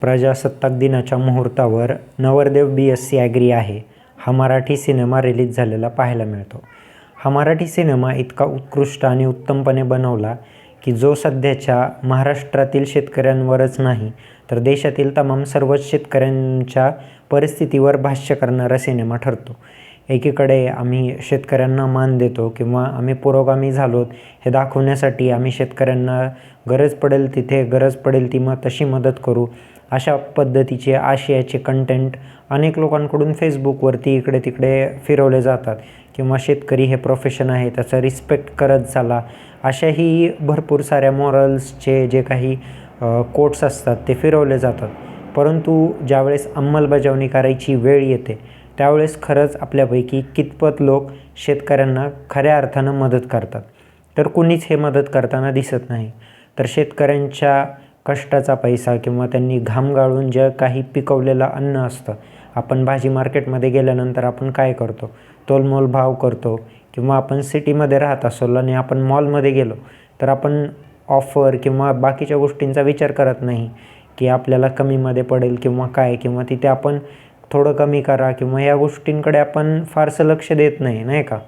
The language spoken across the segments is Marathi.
प्रजासत्ताक दिनाच्या मुहूर्तावर नवरदेव बी एस सी ॲग्री आहे. हा मराठी सिनेमा रिलीज झालेला पाहायला मिळतो. हा मराठी सिनेमा इतका उत्कृष्ट आणि उत्तमपणे बनवला की जो सध्याच्या महाराष्ट्रातील शेतकऱ्यांवरच नाही तर देशातील तमाम सर्वच शेतकऱ्यांच्या परिस्थितीवर भाष्य करणारा सिनेमा ठरतो. एकीकडे आम्ही शेतकऱ्यांना मान देतो किंवा आम्ही पुरोगामी झालोत हे दाखवण्यासाठी आम्ही शेतकऱ्यांना गरज पडेल तिथे गरज पडेल ती मग तशी मदत करू. अशा पद्धतीचे आशयाचे कंटेंट अनेक लोकांकडून फेसबुकवरती इकडे तिकडे फिरवले जातात. किंवा शेतकरी हे प्रोफेशन आहे त्याचा रिस्पेक्ट करत चाला. अशाही भरपूर साऱ्या मॉरल्सचे जे काही कोट्स असतात ते फिरवले जातात. परंतु ज्यावेळेस अंमलबजावणी करायची वेळ येते त्यावेळेस खरंच आपल्यापैकी कितपत लोक शेतकऱ्यांना खऱ्या अर्थानं मदत करतात. तर कुणीच हे मदत करताना दिसत नाही. तर शेतकऱ्यांच्या कष्टाचा पैसा किंवा त्यांनी घाम गाळून जे काही पिकवलेलं अन्न असतं आपण भाजी मार्केटमध्ये गेल्यानंतर आपण काय करतो? तोलमोल भाव करतो. किंवा आपण सिटीमध्ये राहत असलो आणि आपण मॉलमध्ये गेलो तर आपण ऑफर किंवा बाकीच्या गोष्टींचा विचार करत नाही की आपल्याला कमीमध्ये पडेल किंवा काय किंवा तिथे आपण थोडं कमी करा किंवा या गोष्टींकडे आपण फारसं लक्ष देत नाही नाही का?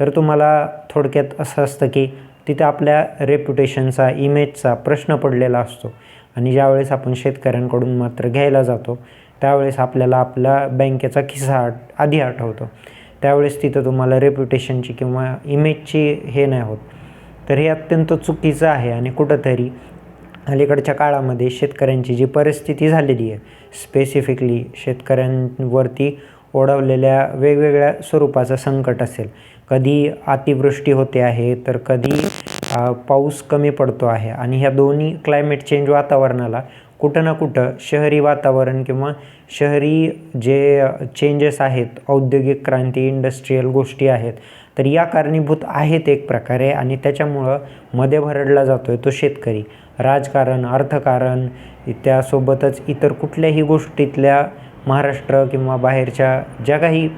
तर तुम्हाला थोडक्यात असं असतं की तिथे आपल्या रेप्युटेशनचा इमेजचा प्रश्न पडलेला असतो. आणि ज्यावेळेस आपण शेतकऱ्यांकडून मात्र घ्यायला जातो त्यावेळेस आपल्याला आपला बँकेचा खिस्सा आठ आधी आठवतो. त्यावेळेस तिथं तुम्हाला रेप्युटेशनची किंवा इमेजची हे नाही होत. तर हे अत्यंत चुकीचं आहे आणि कुठंतरी अलीकडच्या काळामध्ये शेतकऱ्यांची जी परिस्थिती झालेली आहे स्पेसिफिकली शेतकऱ्यांवरती ओढवलेल्या वेगवेगळ्या स्वरूपाचं संकट असेल कधी अतिवृष्टी होते आहे तर कधी पाऊस कमी पडतो आहे. आणि ह्या दोन्ही क्लायमेट चेंज वातावरणाला कुठं ना कुठं शहरी वातावरण किंवा शहरी जे चेंजेस आहेत औद्योगिक क्रांती इंडस्ट्रीयल गोष्टी आहेत तर या कारणीभूत आहेत एक प्रकारे आणि त्याच्यामुळं मध्ये भरडला जातो आहे तो शेतकरी. राजकारण अर्थकारण त्यासोबतच इतर कुठल्याही गोष्टीतल्या महाराष्ट्र किंवा बाहेरच्या ज्या काही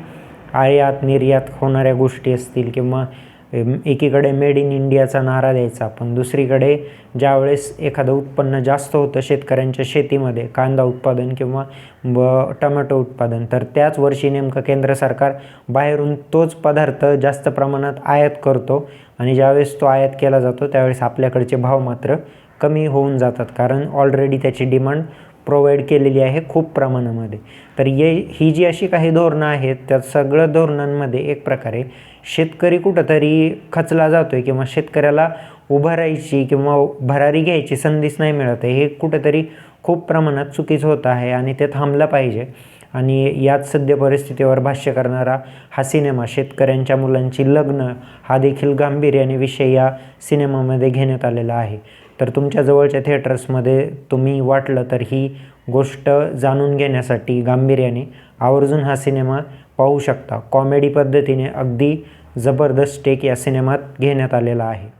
आयात निर्यात होणाऱ्या गोष्टी असतील किंवा एकीकडे मेड इन इंडियाचा नारा द्यायचा पण दुसरीकडे ज्यावेळेस एखादं उत्पन्न जास्त होतं शेतकऱ्यांच्या शेतीमध्ये कांदा उत्पादन किंवा ब टमॅटो उत्पादन तर त्याच वर्षी नेमकं केंद्र सरकार बाहेरून तोच पदार्थ जास्त प्रमाणात आयात करतो आणि ज्यावेळेस तो आयात केला जातो त्यावेळेस आपल्याकडचे भाव मात्र कमी होऊन जातात कारण ऑलरेडी त्याची डिमांड प्रोव्हाइड केलेली आहे खूप प्रमाणामध्ये. तर ये ही जी अशी काही धोरणं आहेत त्या सगळं धोरणांमध्ये एक प्रकारे शेतकरी कुठंतरी खचला जातो आहे किंवा शेतकऱ्याला उभं राहायची किंवा भरारी घ्यायची संधीच नाही मिळत आहे. हे कुठंतरी खूप प्रमाणात चुकीचं होतं आहे आणि ते थांबलं पाहिजे. आणि याच सद्य परिस्थितीवर भाष्य करणारा हा सिनेमा शेतकऱ्यांच्या मुलांची लग्न हा देखील गांभीर्याने विषय या सिनेमामध्ये घेण्यात आलेला आहे. तर तुमच्या जवळच्या थिएटर्समध्ये तुम्ही वाटलं तर ही गोष्ट जाणून घेण्यासाठी गांभीर्याने आवर्जून हा सिनेमा पाहू शकता. कॉमेडी पद्धतीने अगदी जबरदस्त टेक या सिनेमात घेण्यात आलेला आहे.